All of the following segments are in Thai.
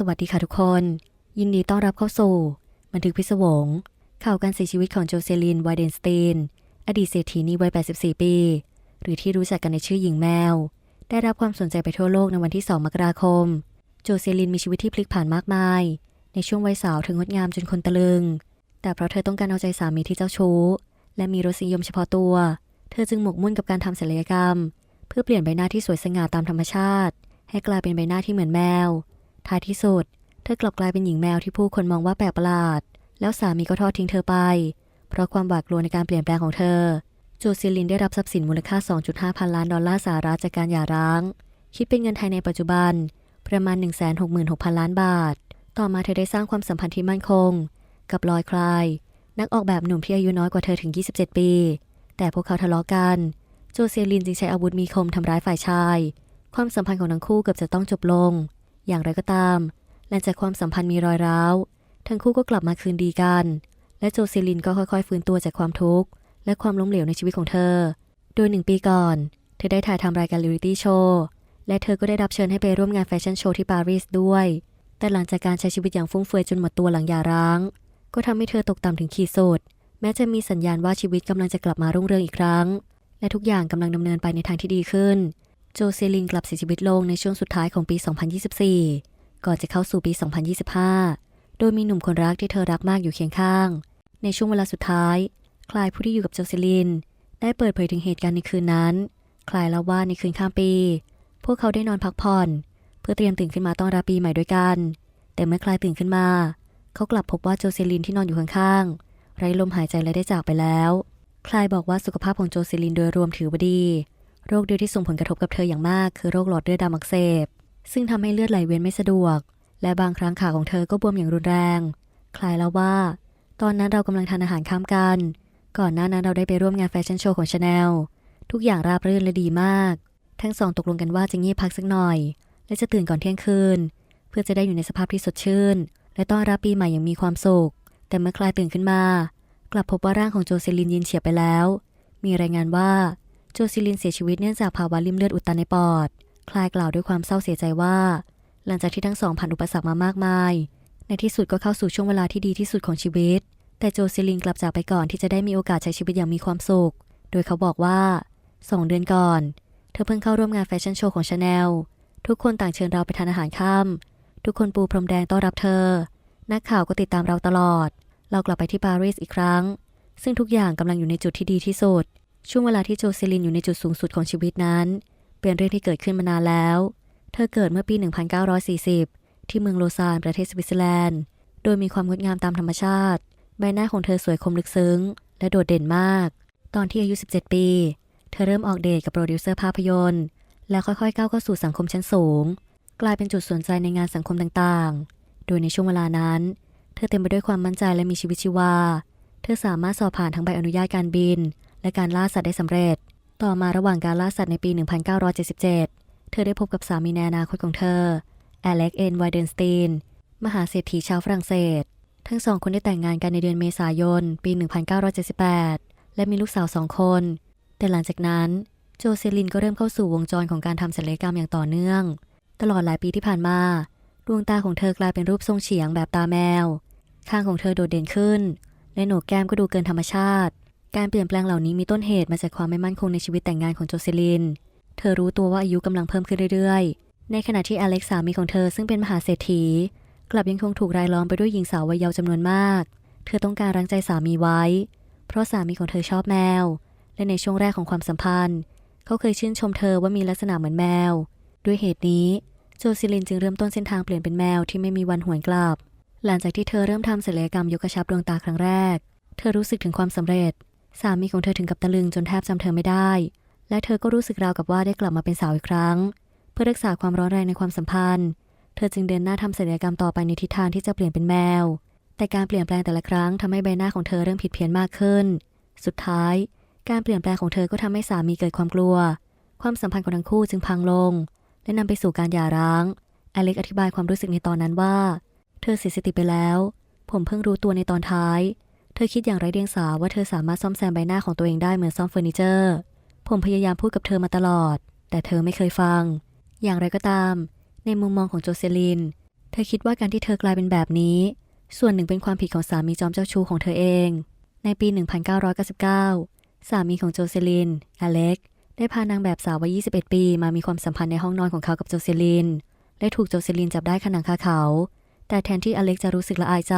สวัสดีค่ะทุกคน ยินดีต้อนรับเข้าสู่ บันทึกพิศวง ข่าวการเสียชีวิตของโจเซลินไวเดนสตีน อดีตเศรษฐีนีวัย 84 ปี หรือที่รู้จักกันในชื่อหญิงแมว ได้รับความสนใจไปทั่วโลกในวันที่ 2 มกราคม โจเซลินมีชีวิตที่พลิกผันมากมาย ในช่วงวัยสาวเธองดงามจนคนตะลึง แต่เพราะเธอต้องการเอาใจสามีที่เจ้าชู้ และมีรสนิยมเฉพาะตัว เธอจึงหมกมุ่นกับการทำศัลยกรรม เพื่อเปลี่ยนใบหน้าที่สวยสง่าตามธรรมชาติ ให้กลายเป็นใบหน้าที่เหมือนแมว ท้ายที่สุด เธอกลับกลายเป็นหญิงแมวที่ผู้คนมองว่าแปลกประหลาด แล้วสามีก็ทอดทิ้งเธอไป เพราะความหวาดกลัวในการเปลี่ยนแปลงของเธอโจซิลินได้รับทรัพย์สินมูลค่า 2.5 พันล้านดอลลาร์สหรัฐจากการหย่าร้าง คิดเป็นเงินไทยในปัจจุบัน ประมาณ 166,000 ล้านบาท ต่อมาเธอได้สร้างความสัมพันธ์ที่มั่นคง กับลอยคลาย นักออกแบบหนุ่มที่อายุน้อยกว่าเธอถึง 27 ปี แต่พวกเขาทะเลาะกันโจเซลินจึงใช้อาวุธมีคมทำร้ายฝ่ายชาย ความสัมพันธ์ของทั้งคู่เกือบจะต้องจบลง อย่างไรก็ตาม หลังจากความสัมพันธ์มีรอยร้าว ทั้งคู่ก็กลับมาคืนดีกัน และโจเซลินก็ค่อยๆ ฟื้นตัวจากความทุกข์ และความล้มเหลวในชีวิตของเธอ โดยหนึ่งปีก่อน เธอได้ถ่ายทำรายการลิ r ิตี้โชว์และเธอก็ได้รับเชิญให้ไปร่วมงานแฟชั่นโชว์ที่ปารีสด้วย แต่หลังจากการใช้ชีวิตอย่างฟุ่มเฟือยจนหมดตัวหลังหย่าร้าง ก็ทำให้เธอตกต่ำถึงขีดสุด แม้จะมีสัญญาณว่าชีวิตกำลังจะกลับมารุ่งเรืองอีกครั้ง และทุกอย่างกำลังดำเนินไปในทางที่ดีขึ้น โจเซลินกลับเสียชีวิตลงในช่วงสุดท้ายของปี 2024 ก่อนจะเข้าสู่ปี 2025 โดยมีหนุ่มคนรักที่เธอรักมากอยู่เคียงข้าง ในช่วงเวลาสุดท้าย คลายผู้ที่อยู่กับโจเซลิน ได้เปิดเผยถึงเหตุการณ์ในคืนนั้น คลายเล่าว่าในคืนข้ามปี พวกเขาได้นอนพักผ่อน เพื่อเตรียมตื่นขึ้นมาต้อนรับปีใหม่ด้วยกัน แต่เมื่อคลายตื่นขึ้นมา เขากลับพบว่าโจเซลินที่นอนอยู่ข้างๆไร้ลมหายใจและได้จากไปแล้ว คลายบอกว่าสุขภาพของโจเซลินโดยรวมถือว่าดี โรคเดียวที่ส่งผลกระทบกับเธออย่างมาก คือโรคหลอดเลือดดำอักเสบ ซึ่งทำให้เลือดไหลเวียนไม่สะดวก และบางครั้งขาของเธอก็บวมอย่างรุนแรง คลายแล้วว่า ตอนนั้นเรากำลังทานอาหารข้ามกัน ก่อนหน้านั้นเราได้ไปร่วมงานแฟชั่นโชว์ของชาแนลทุกอย่างราบรื่นและดีมาก ทั้งสองตกลงกันว่าจะงีบพักสักหน่อย และจะตื่นก่อนเที่ยงคืน เพื่อจะได้อยู่ในสภาพที่สดชื่น และต้อนรับปีใหม่อย่างมีความสุข แต่เมื่อคลายตื่นขึ้นมา กลับพบว่าร่างของโจเซลินย็นเฉียบไปแล้ว มีรายงานว่า จซิลินเสียชีวิตเนื่องจากภาวะริ่มเลือดอุดตันในปอด คลายกล่าวด้วยความเศร้าเสียใจว่า หลังจากที่ทั้งสองผ่านอุปสรรคมามากมาย ในที่สุดก็เข้าสู่ช่วงเวลาที่ดีที่สุดของชีวิต แต่โจซิลินกลับจากไปก่อนที่จะได้มีโอกาสใช้ชีวิตอย่างมีความสุข โดยเขาบอกว่าสองเดือนก่อน เธอเพิ่งเข้าร่วมงานแฟชั่นโชว์ของชาแนลทุกคนต่างเชิญเราไปทานอาหารค่ำทุกคนปูพรมแดงต้อนรับเธอ นักข่าวก็ติดตามเราตลอด เรากลับไปที่ปารีสอีกครั้ง ซึ่งทุกอย่างกำลังอยู่ในจุดที่ดีที่สุด ช่วงเวลาที่โจเซลินอยู่ในจุดสูงสุดของชีวิตนั้น เป็นเรื่องที่เกิดขึ้นมานานแล้ว เธอเกิดเมื่อปี 1940 ที่เมืองโลซานประเทศสวิตเซอร์แลนด์ โดยมีความงดงามตามธรรมชาติ ใบหน้าของเธอสวยคมลึกซึ้ง และโดดเด่นมาก ตอนที่อายุ 17 ปี เธอเริ่มออกเดทกับโปรดิวเซอร์ภาพยนตร์ แล้วค่อยๆก้าวเข้าสู่สังคมชั้นสูง กลายเป็นจุดสนใจในงานสังคมต่างๆ โดยในช่วงเวลานั้น เธอเต็มไปด้วยความมั่นใจและมีชีวิตชีวา เธอสามารถสอบผ่านทั้งใบอนุญาตการบิน และการล่าสัตว์ได้สำเร็จ ต่อมาระหว่างการล่าสัตว์ในปี 1977 เธอได้พบกับสามีในอนาคตของเธออเล็กเอ็นไวเดนสตีน มหาเศรษฐีชาวฝรั่งเศส ทั้งสองคนได้แต่งงานกันในเดือนเมษายน ปี 1978 และมีลูกสาวสองคน แต่หลังจากนั้นโจเซลินก็เริ่มเข้าสู่วงจรของการทำศัลยกรรมอย่างต่อเนื่อง ตลอดหลายปีที่ผ่านมา ดวงตาของเธอกลายเป็นรูปทรงเฉียงแบบตาแมว ข้างของเธอโดดเด่นขึ้น และโหนกแก้มก็ดูเกินธรรมชาติ การเปลี่ยนแปลงเหล่านี้มีต้นเหตุมาจากความไม่มั่นคงในชีวิตแต่งงานของโจเซลิน เธอรู้ตัวว่าอายุกำลังเพิ่มขึ้นเรื่อยๆ ในขณะที่อเล็กซ์สามีของเธอซึ่งเป็นมหาเศรษฐี กลับยังคงถูกรายล้อมไปด้วยหญิงสาววัยเยาว์จำนวนมาก เธอต้องการรังใจสามีไว้ เพราะสามีของเธอชอบแมว และในช่วงแรกของความสัมพันธ์ เขาเคยชื่นชมเธอว่ามีลักษณะเหมือนแมว ด้วยเหตุนี้โจซิลินจึงเริ่มต้นเส้นทางเปลี่ยนเป็นแมวที่ไม่มีวันหวนกลับ หลังจากที่เธอเริ่มทำศัลยกรรมยกกระชับดวงตาครั้งแรก เธอรู้สึกถึงความสำเร็จ สามีของเธอถึงกับตะลึงจนแทบจำเธอไม่ได้ และเธอก็รู้สึกราวกับว่าได้กลับมาเป็นสาวอีกครั้ง เพื่อรักษาความร้อนแรงในความสัมพันธ์ เธอจึงเดินหน้าทำศัลยกรรมต่อไปในทิศทางที่จะเปลี่ยนเป็นแมว แต่การเปลี่ยนแปลงแต่ละครั้งทำให้ใบหน้าของเธอเริ่มผิดเพี้ยนมากขึ้น สุดท้าย การเปลี่ยนแปลงของเธอก็ทำให้สามีเกิดความกลัว ความสัมพันธ์ของทั้งคู่จึงพังลง และนำไปสู่การหย่าร้าง อเล็กอธิบายความรู้สึกในตอนนั้นว่า เธอเสียสติไปแล้ว ผมเพิ่งรู้ตัวในตอนท้าย เธอคิดอย่างไรเดียงสาว่าเธอสามารถซ่อมแซมใบหน้าของตัวเองได้เหมือนซ่อมเฟอร์นิเจอร์ ผมพยายามพูดกับเธอมาตลอด แต่เธอไม่เคยฟัง อย่างไรก็ตาม ในมุมมองของโจเซลินเเธอคิดว่าการที่เธอกลายเป็นแบบนี้ ส่วนหนึ่งเป็นความผิดของสามีจอมเจ้าชู้ของเธอเอง ในปี 1999 สามีของโจเซลิน อเล็ก ได้พานางแบบสาววัย 21 ปี มามีความสัมพันธ์ในห้องนอนของเขากับโจเซลิน และถูกโจเซลินจับได้ขนังคาเขา แต่แทนที่อเล็กจะรู้สึกละอายใจ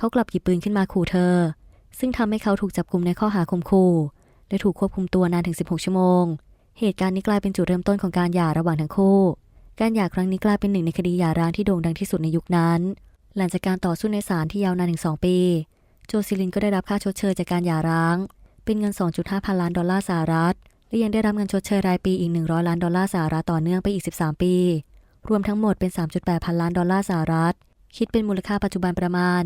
เขากลับหยิบปืนขึ้นมาขู่เธอ ซึ่งทำให้เขาถูกจับกลุมในข้อหาข่มขู่และถูกควบคุมตัวนานถึง 16 ชั่วโมง เหตุการณ์นี้กลายเป็นจุดเริ่มต้นของการหย่าระหว่างทั้งคู่ การหย่าครั้งนี้กลายเป็นหนึ่งในคดีหย่าร้างที่โด่งดังที่สุดในยุคนั้น หลังจากการต่อสู้ในศาลที่ยาวนานถึง 2 ปี โจซิลินก็ได้รับค่าชดเชยจากการหย่าร้าง เป็นเงิน 2.5 พันล้านดอลลาร์สหรัฐ และยังได้รับเงินชดเชยรายปีอีก 100 ล้านดอลลาร์สหรัฐต่อเนื่องไปอีก 13 ปี รวมทั้งหมดเป็น 3.8 พันล้านดอลลาร์สหรัฐ คิดเป็นมูลค่าปัจจุบันประมาณ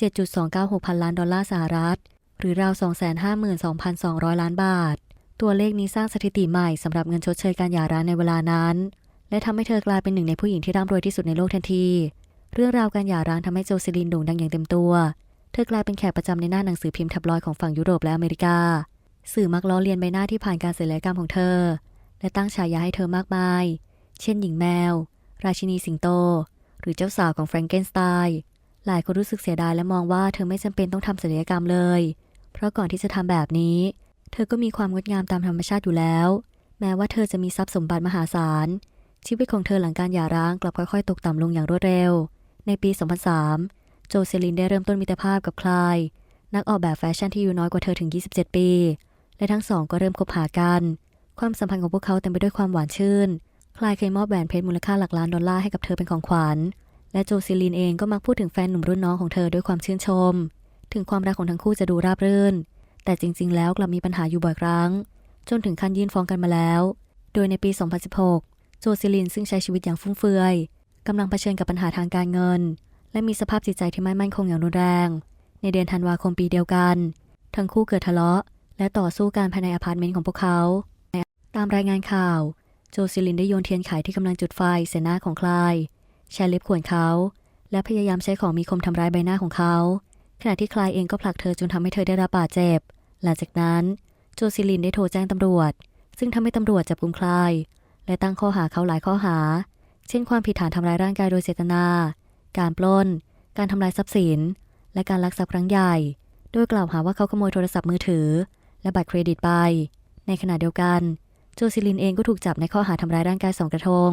7.296 พันล้านดอลลาร์สหรัฐ หรือราว 252,200 ล้านบาท ตัวเลขนี้สร้างสถิติใหม่สำหรับเงินชดเชยการหย่าร้างในเวลานั้น และทำให้เธอกลายเป็นหนึ่งในผู้หญิงที่ร่ำรวยที่สุดในโลกทันที เรื่องราวการหย่าร้างทำให้โจซิลินโด่งดังอย่างเต็มตัว เธอกลายเป็นแขกประจำในหน้าหนังสือพิมพ์แทับลอยของฝั่งยุโรปและอเมริกา สื่อมักล้อเลียนใบหน้าที่ผ่านการศัลยกรรมของเธอ และตั้งฉายาให้เธอมากมาย เช่นหญิงแมว ราชินีสิงโต หรือเจ้าสาวของแฟรงเกนสไตน์ หลายคนรู้สึกเสียดายและมองว่าเธอไม่จำเป็นต้องทำศัลยกรรมเลย เพราะก่อนที่จะทำแบบนี้ เธอก็มีความงดงามตามธรรมชาติอยู่แล้ว แม้ว่าเธอจะมีทรัพย์สมบัติมหาศาล ชีวิตของเธอหลังการหย่าร้างกลับค่อยๆ ตกต่ำลงอย่างรวดเร็ว ในปี 2003 โจเซลินได้เริ่มต้นมิตรภาพกับคลาย นักออกแบบแฟชั่นที่อายู่น้อยกว่าเธอถึง 27 ปี และทั้งสองก็เริ่มคบหากัน ความสัมพันธ์ของพวกเขาเต็มไปด้วยความหวานชื่น คลายเคยมอบแหวนเพชรมูลค่าหลักล้านดอลลาร์ให้กับเธอเป็นของขวัญ และโจซิลินเองก็มักพูดถึงแฟนหนุ่มรุ่นน้องของเธอด้วยความชื่นชม ถึงความรักของทั้งคู่จะดูราบรื่น แต่จริง ๆ แล้วกลับมีปัญหาอยู่บ่อยครั้ง จนถึงขั้นยื่นฟ้องกันมาแล้ว โดยในปี 2016 โจซิลินซึ่งใช้ชีวิตอย่างฟุ่มเฟือยกำลังเผชิญกับปัญหาทางการเงิน และมีสภาพจิตใจที่ไม่มั่นคงอย่างรุนแรง ในเดือนธันวาคมปีเดียวกัน ทั้งคู่เกิดทะเลาะ และต่อสู้กันภายในอพาร์ตเมนต์ของพวกเขา ตามรายงานข่าว โจซิลินได้โยนเทียนไขที่กำลังจุดไฟใส่หน้าของคลาย ใช้เล็บข่วนเขา และพยายามใช้ของมีคมทำร้ายใบหน้าของเขา ขณะที่คลายเองก็ผลักเธอจนทำให้เธอได้รับบาดเจ็บ หลังจากนั้นโจซิลินได้โทรแจ้งตำรวจ ซึ่งทำให้ตำรวจจับกุมคลาย และตั้งข้อหาเขาหลายข้อหา เช่นความผิดฐานทำร้ายร่างกายโดยเจตนา การปล้น การทำลายทรัพย์สิน และการลักทรัพย์ครั้งใหญ่ โดยกล่าวหาว่าเขาขโมยโทรศัพท์มือถือ และบัตรเครดิตไป ในขณะเดียวกัน โจซิลินเองก็ถูกจับในข้อหาทำร้ายร่างกายสองกระทง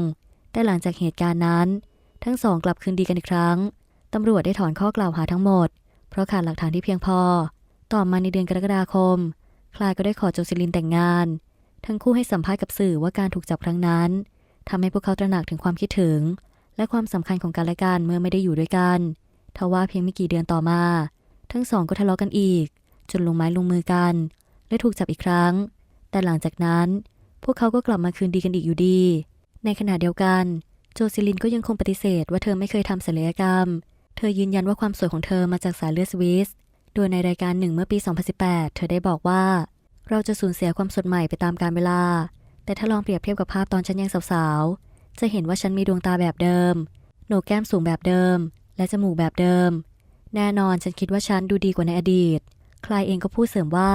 แต่หลังจากเหตุการณ์นั้น ทั้งสองกลับคืนดีกันอีกครั้ง ตำรวจได้ถอนข้อกล่าวหาทั้งหมด เพราะขาดหลักฐานที่เพียงพอ ต่อมาในเดือนกรกฎาคม คลายก็ได้ขอโจซิลินแต่งงาน ทั้งคู่ให้สัมภาษณ์กับสื่อว่าการถูกจับครั้งนั้นทำให้พวกเขาตระหนักถึงความคิดถึง และความสำคัญของกันและกันเมื่อไม่ได้อยู่ด้วยกันทว่าเพียงไม่กี่เดือนต่อมา ทั้งสองก็ทะเลาะกันอีก จนลงไม้ลงมือกัน และถูกจับอีกครั้ง แต่หลังจากนั้น พวกเขาก็กลับมาคืนดีกันอีกอยู่ดี ในขณะเดียวกัน โจซิลินก็ยังคงปฏิเสธว่าเธอไม่เคยทำศัลยกรรม เธอยืนยันว่าความสวยของเธอมาจากสายเลือดสวิส โดยในรายการหนึ่งเมื่อปี 2018 เธอได้บอกว่า เราจะสูญเสียความสดใหม่ไปตามกาลเวลา แต่ถ้าลองเปรียบเทียบกับภาพตอนฉันยังสาวๆ จะเห็นว่าฉันมีดวงตาแบบเดิม โหนกแก้มสูงแบบเดิม และจมูกแบบเดิม แน่นอนฉันคิดว่าฉันดูดีกว่าในอดีต คลายเองก็พูดเสริมว่า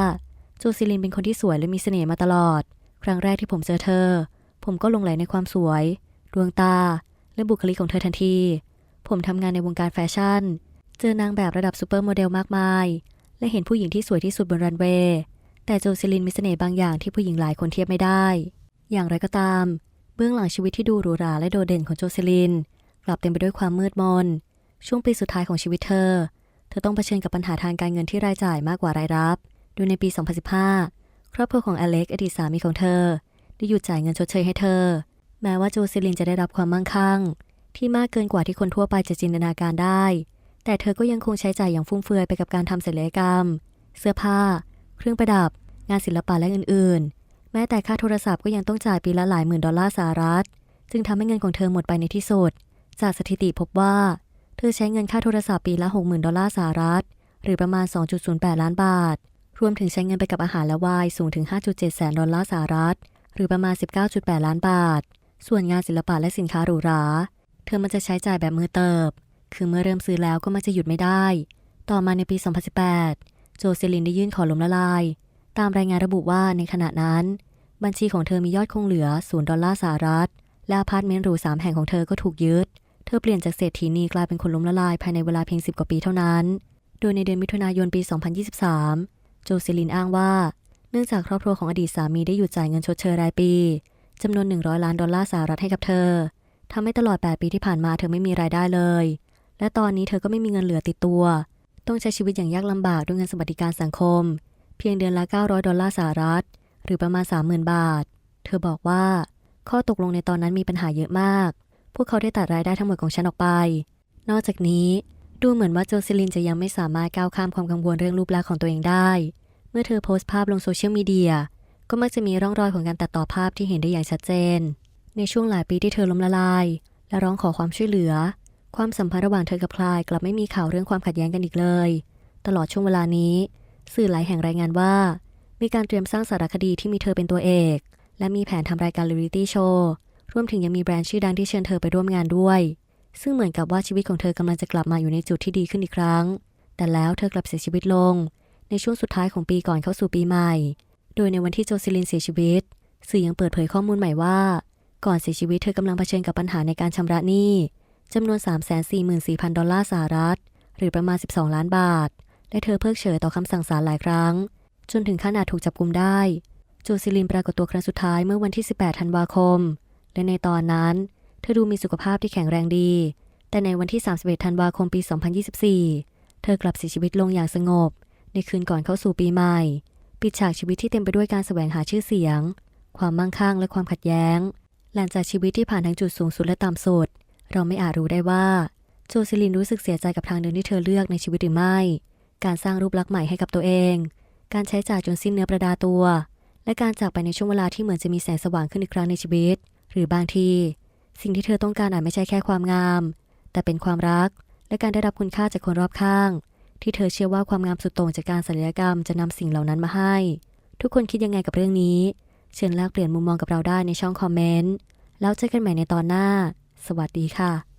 โจซิลินเป็นคนที่สวยและมีเสน่ห์มาตลอด ครั้งแรกที่ผมเจอเธอ ผมก็หลงไหลในความสวย ดวงตา และบุคลิกของเธอทันที ผมทำงานในวงการแฟชั่น เจอนางแบบระดับซูเปอร์โมเดลมากมาย และเห็นผู้หญิงที่สวยที่สุดบนรันเวย์ แต่โจซิลินมีเสน่ห์บางอย่างที่ผู้หญิงหลายคนเทียบไม่ได้ อย่างไรก็ตาม เบื้องหลังชีวิตที่ดูหรูหราและโดดเด่นของโจซิลิน กลับเต็มไปด้วยความมืดมน ช่วงปีสุดท้ายของชีวิตเธอ เธอต้องเผชิญกับปัญหาทางการเงินที่รายจ่ายมากกว่ารายรับโดยในปี 2015 ครอบครัวของอเล็กอดีตสามีของเธอ ได้หยุดจ่ายเงินชดเชยให้เธอ แม้ว่าโจซิลินจะได้รับความมั่งคั่ง ที่มากเกินกว่าที่คนทั่วไปจะจินตนาการได้ แต่เธอก็ยังคงใช้จ่ายอย่างฟุ่มเฟือยไปกับการทำศัลยกรรม เสื้อผ้า เครื่องประดับ งานศิลปะและอื่นๆ แม้แต่ค่าโทรศัพท์ก็ยังต้องจ่ายปีละหลายหมื่นดอลลาร์สหรัฐ จึงทำให้เงินของเธอหมดไปในที่สุด จากสถิติพบว่า เธอใช้เงินค่าโทรศัพท์ปีละ60,000ดอลลาร์สหรัฐ หรือประมาณ 2.08 ล้านบาท รวมถึงใช้เงินไปกับอาหารและวน์สูงถึง 5.7 แสนดอลลาร์สหรัฐหรือประมาณ 19.8 ล้านบาท ส่วนงานศิลปะและสินค้าหรูหรา เธอมันจะใช้จ่ายแบบมือเติบ คือเมื่อเริ่มซื้อแล้วก็มันจะหยุดไม่ได้ ต่อมาในปี 2018 โจเซลินได้ยื่นขอล้มละลาย ตามรายงานระบุว่าในขณะนั้น บัญชีของเธอมียอดคงเหลือ0ดอลลาร์สหรัฐ และอพาร์ตเมนต์หรูสามแห่งของเธอก็ถูกยึด เธอเปลี่ยนจากเศรษฐีนีกลายเป็นคนล้มละลายภายในเวลาเพียง 10 กว่าปีเท่านั้น โดยในเดือนมิถุนายนปี 2023 โจเซลินอ้างว่า เนื่องจากครอบครัวของอดีตสามีได้หยุดจ่ายเงินชดเชยรายปี จำนวน 100 ล้านดอลลาร์สหรัฐให้กับเธอทำให้ตลอด 8 ปีที่ผ่านมาเธอไม่มีรายได้เลย และตอนนี้เธอก็ไม่มีเงินเหลือติดตัว ต้องใช้ชีวิตอย่างยากลำบากด้วยเงินสวัสดิการสังคม เพียงเดือนละ 900 ดอลลาร์สหรัฐ หรือประมาณ 30,000 บาท เธอบอกว่า ข้อตกลงในตอนนั้นมีปัญหาเยอะมาก พวกเขาได้ตัดรายได้ทั้งหมดของฉันออกไป นอกจากนี้ดูเหมือนว่าโจเซลินจะยังไม่สามารถก้าวข้ามความกังวลเรื่องรูปลักษณ์ของตัวเองได้ เมื่อเธอโพสต์ภาพลงโซเชียลมีเดีย ก็มักจะมีร่องรอยของการตัดต่อภาพที่เห็นได้อย่างชัดเจน ในช่วงหลายปีที่เธอล้มละลาย และร้องขอความช่วยเหลือ ความสัมพันธ์ระหว่างเธอกับคลายกลับไม่มีข่าวเรื่องความขัดแย้งกันอีกเลย ตลอดช่วงเวลานี้ สื่อหลายแห่งรายงานว่า มีการเตรียมสร้างสารคดีที่มีเธอเป็นตัวเอก และมีแผนทำรายการเรียลิตี้โชว์รวมถึงยังมีแบรนด์ชื่อดังที่เชิญเธอไปร่วมงานด้วย ซึ่งเหมือนกับว่าชีวิตของเธอกำลังจะกลับมาอยู่ในจุดที่ดีขึ้นอีกครั้ง แต่แล้วเธอกลับเสียชีวิตลง ในช่วงสุดท้ายของปีก่อนเข้าสู่ปีใหม่ โดยในวันที่โจซิลินเสียชีวิต สื่อยังเปิดเผยข้อมูลใหม่ว่า ก่อนเสียชีวิตเธอกำลังเผชิญกับปัญหาในการชำระหนี้จำนวน 344,000 ดอลลาร์สหรัฐ หรือประมาณ 12 ล้านบาท และเธอเพิกเฉยต่อคำสั่งศาลหลายครั้ง จนถึงขนาดถูกจับกุมได้ โจซิลินปรากฏตัวครั้งสุดท้ายเมื่อวันที่ 18 ธันวาคม และในตอนนั้น เธอดูมีสุขภาพที่แข็งแรงดี แต่ในวันที่ 31 ธันวาคมปี 2024 เธอกลับเสียชีวิตลงอย่างสงบ ในคืนก่อนเข้าสู่ปีใหม่ ปิดฉากชีวิตที่เต็มไปด้วยการแสวงหาชื่อเสียง ความมั่งคั่งและความขัดแย้ง หลังจากชีวิตที่ผ่านทั้งจุดสูงสุดและต่ำสุด เราไม่อาจรู้ได้ว่าโจซิลินรู้สึกเสียใจกับทางเดินที่เธอเลือกในชีวิตหรือไม่ การสร้างรูปลักษณ์ใหม่ให้กับตัวเอง การใช้จ่ายจนสิ้นเนื้อประดาตัว และการจากไปในช่วงเวลาที่เหมือนจะมีแสงสว่างขึ้นอีกครั้งในชีวิต หรือบางที สิ่งที่เธอต้องการอาจไม่ใช่แค่ความงาม แต่เป็นความรัก และการได้รับคุณค่าจากคนรอบข้าง ที่เธอเชื่อว่าความงามสุดโต่งจากการศัลยกรรมจะนำสิ่งเหล่านั้นมาให้ ทุกคนคิดยังไงกับเรื่องนี้ เชิญแลกเปลี่ยนมุมมองกับเราได้ในช่องคอมเมนต์ แล้วเจอกันใหม่ในตอนหน้า สวัสดีค่ะ